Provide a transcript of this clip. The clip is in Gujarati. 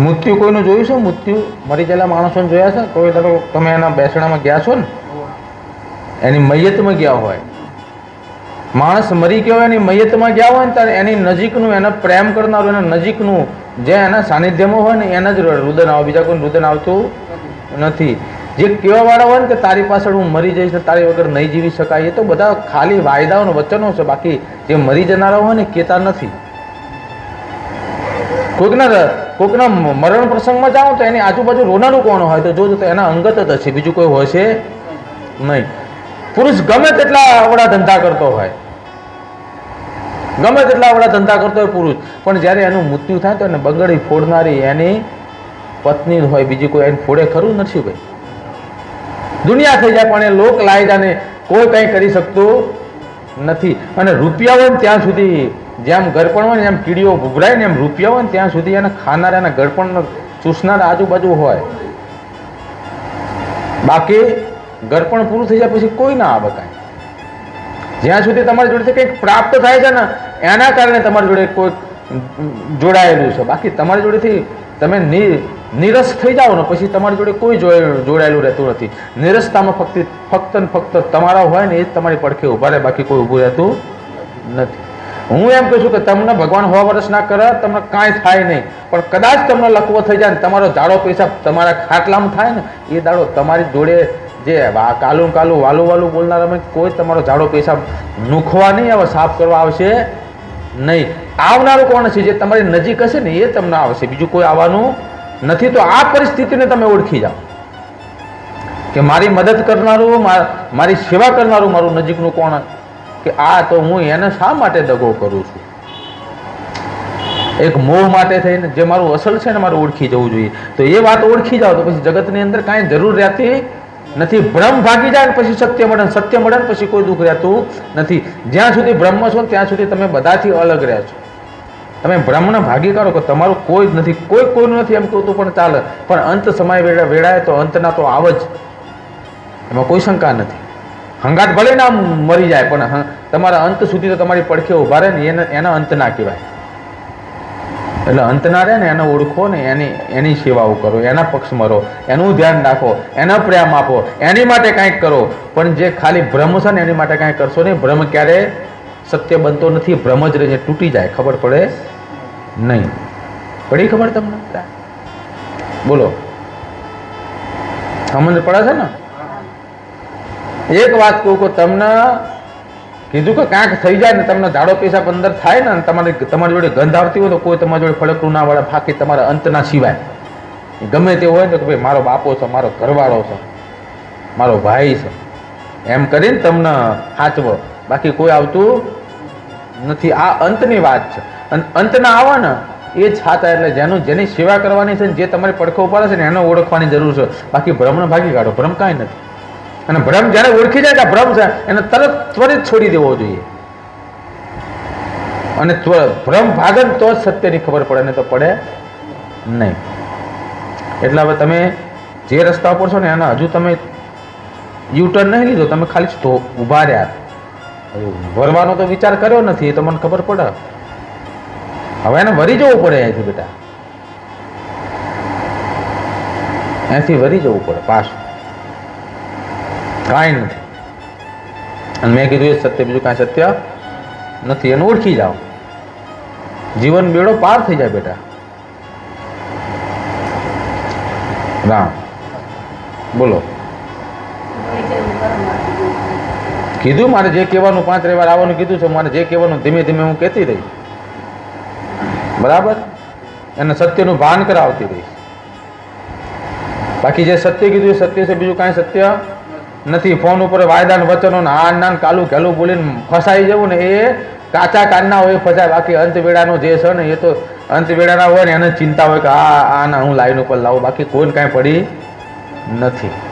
મૃત્યુ કોઈનું જોયું છે? મૃત્યુ મરી ગયેલા માણસોને જોયા છે? કોઈ ધારો તમે એના બેસણામાં ગયા છો ને? એની મૈયતમાં ગયા હોય. માણસ મરી ગયો એની મૈયતમાં ગયા હોય ને, ત્યારે એની નજીકનું, એને પ્રેમ કરનારું, એના નજીકનું જે એના સાનિધ્યમાં હોય ને, એને જ રુદન આવે. બીજા કોઈ રુદન આવતું નથી. જે કહેવાવાળા હોય ને કે તારી પાછળ હું મરી જઈશ ને તારી વગર નહીં જીવી શકાય, એ તો બધા ખાલી વાયદાઓ ને વચનો છે. બાકી જે મરી જનારા હોય ને કહેતા નથી. કોઈકના કોઈકના મરણ પ્રસંગમાં જાઓ તો એની આજુબાજુ રોનારું કોણ હોય? તો જોજો તો એના અંગત જ હશે. બીજું કોઈ હોય છે? નહીં. પુરુષ ગમે તેટલા આવડા ધંધા કરતો હોય. ગમે તેટલા આવડા ધંધા કરતો હોય પુરુષ. પણ જ્યારે એનું મૃત્યુ થાય તો એને બંગડી ફોડનારી એની પત્ની હોય. બીજી કોઈ એને ફોડે ખરું નથી ભાઈ દુનિયા થઈ જાય પણ એ લોક લાયદાને કોઈ કંઈ કરી શકતું નથી. અને રૂપિયા હોય ત્યાં સુધી જેમ ગરપણ હોય ને એમ કીડીઓ ભૂભરાય ને એમ રૂપિયા હોય ને ત્યાં સુધી એને ખાનારા એના ગરપણ ચૂસનાર આજુબાજુ હોય. બાકી ગરપણ પૂરું થઈ જાય પછી કોઈ ના આવે કાંઈ. જ્યાં સુધી તમારી જોડેથી કંઈક પ્રાપ્ત થાય છે ને, એના કારણે તમારી જોડે કોઈ જોડાયેલું છે. બાકી તમારી જોડેથી તમે નિરસ થઈ જાઓ ને પછી તમારી જોડે કોઈ જોડાયેલું રહેતું નથી. નિરસતામાં ફક્ત ફક્ત ને ફક્ત તમારા હોય ને એ જ તમારી પડખે ઊભા રહે, બાકી કોઈ ઊભું રહેતું નથી. હું એમ કહું છું કે તમને ભગવાન હવા વર્ષ ના કરે, તમને કાંઈ થાય નહીં. પણ કદાચ તમને લખવો થઈ જાય ને, તમારો જાડો પૈસા તમારા ખાટલામાં થાય ને, એ દાડો તમારી જોડે જે કાલું કાલું, વાલું વાલું બોલનાર અમે કોઈ તમારો જાડો પૈસા નુખવા નહીં આવે, સાફ કરવા આવશે નહીં. આવનારું કોણ છે? જે તમારી નજીક હશે ને, એ તમને આવશે. બીજું કોઈ આવવાનું નથી. તો આ પરિસ્થિતિને તમે ઓળખી જાઓ. કે મારી મદદ કરનારું મારી સેવા કરનારું મારું નજીકનું કોણ કે આ તો હું એને શા માટે દગો કરું છું? એક મોહ માટે થઈને જે મારું અસલ છે ને મારું ઓળખી જવું જોઈએ. તો એ વાત ઓળખી જાઓ તો પછી જગતની અંદર કાંઈ જરૂર રહેતી નથી. ભ્રમ ભાગી જાય પછી સત્ય મળે સત્ય મળે પછી કોઈ દુઃખ રહેતું નથી. જ્યાં સુધી બ્રહ્મ છો ત્યાં સુધી તમે બધાથી અલગ રહે છો. તમે બ્રહ્મને ભાગી કાઢો કે તમારું કોઈ જ નથી. કોઈ કોઈનું નથી એમ કહું તો પણ ચાલે. પણ અંત સમય વેળા વેળાએ તો અંતના તો આવ જ. એમાં કોઈ શંકા નથી. હંગાત ભલે ના મરી જાય, પણ તમારા અંત સુધી તો તમારી પડખે ઊભા રહે ને એને, એના અંત ના કહેવાય. એટલે અંત ના રહે ને એને ઓળખો ને એની એની સેવાઓ કરો, એના પક્ષમાં રહો એનું ધ્યાન રાખો, એનો પ્રેમ આપો, એની માટે કાંઈક કરો. પણ જે ખાલી ભ્રમ છે ને એની માટે કાંઈ કરશો નહીં. ભ્રમ ક્યારે સત્ય બનતો નથી, ભ્રમ જ રહીને તૂટી જાય, ખબર પડે નહીં. પડી ખબર તમને? બોલો. સમજ પડે છે ને? એક વાત કહું કે તમને કીધું કે કાંઈક થઈ જાય ને તમને ઝાડો પૈસા અંદર થાય ને તમારી તમારી જોડે ગંધ આવતી હોય તો કોઈ તમારી જોડે ફળકરું ના વળે ફાકી તમારા અંતના સિવાય. ગમે તે હોય ને કે ભાઈ મારો બાપો છે, મારો ઘરવાળો છે, મારો ભાઈ છે. એમ કરીને તમને સાચવો બાકી કોઈ આવતું નથી. આ અંતની વાત છે. અને અંતના આવે ને એ છાતા એટલે જેનું જેની સેવા કરવાની છે ને જે તમારી પડખો ઉપાડે છે ને એને ઓળખવાની જરૂર છે. બાકી ભ્રમને ભાગી કાઢો. ભ્રમ કાંઈ નથી. અને ભ્રમ જ્યારે ઓળખી જાય કે ભ્રમ છે, એને તરત ત્વરિત છોડી દેવો જોઈએ. અને ભ્રમ ભાગન તો જ સત્યની ખબર પડે ને તો પડે નહીં. એટલે હવે તમે જે રસ્તા ઉપર છો ને, એના હજુ તમે યુટર્ન નહીં લીધો, તમે ખાલી ઊભા રહ્યા. વરવાનો તો વિચાર કર્યો નથી, એ તો મને ખબર પડે. હવે એને વરી જવું પડે અહીંથી બેટા. અહીંથી વરી જવું પડે, પાછું. કાંઈ નથી. અને મેં કીધું, એ સત્ય, બીજું કાંઈ સત્ય નથી. એને ઓળખી જાઓ. જીવન બેડો પાર થઈ જાય બેટા. રામ. બોલો. કીધું મારે જે કહેવાનું, પાંચ રવિવાર આવવાનું કીધું છે, મારે જે કહેવાનું ધીમે ધીમે હું કહેતી રહી. બરાબર? એને સત્યનું ભાન કરાવતી રહી. બાકી જે સત્ય કીધું એ સત્ય છે, બીજું કાંઈ સત્ય નથી, ફોન ઉપર વાયદાન વચનો આ નાન કાલું ઘેલું બોલીને ફસાઈ જવું ને એ કાચા કાનના હોય ફસાય. બાકી અંતવેળાનો જે છે ને એ તો અંતવેળાના હોય ને એને ચિંતા હોય કે આ, આના હું લાઈન ઉપર લાવું. બાકી કોઈને કાંઈ પડી નથી.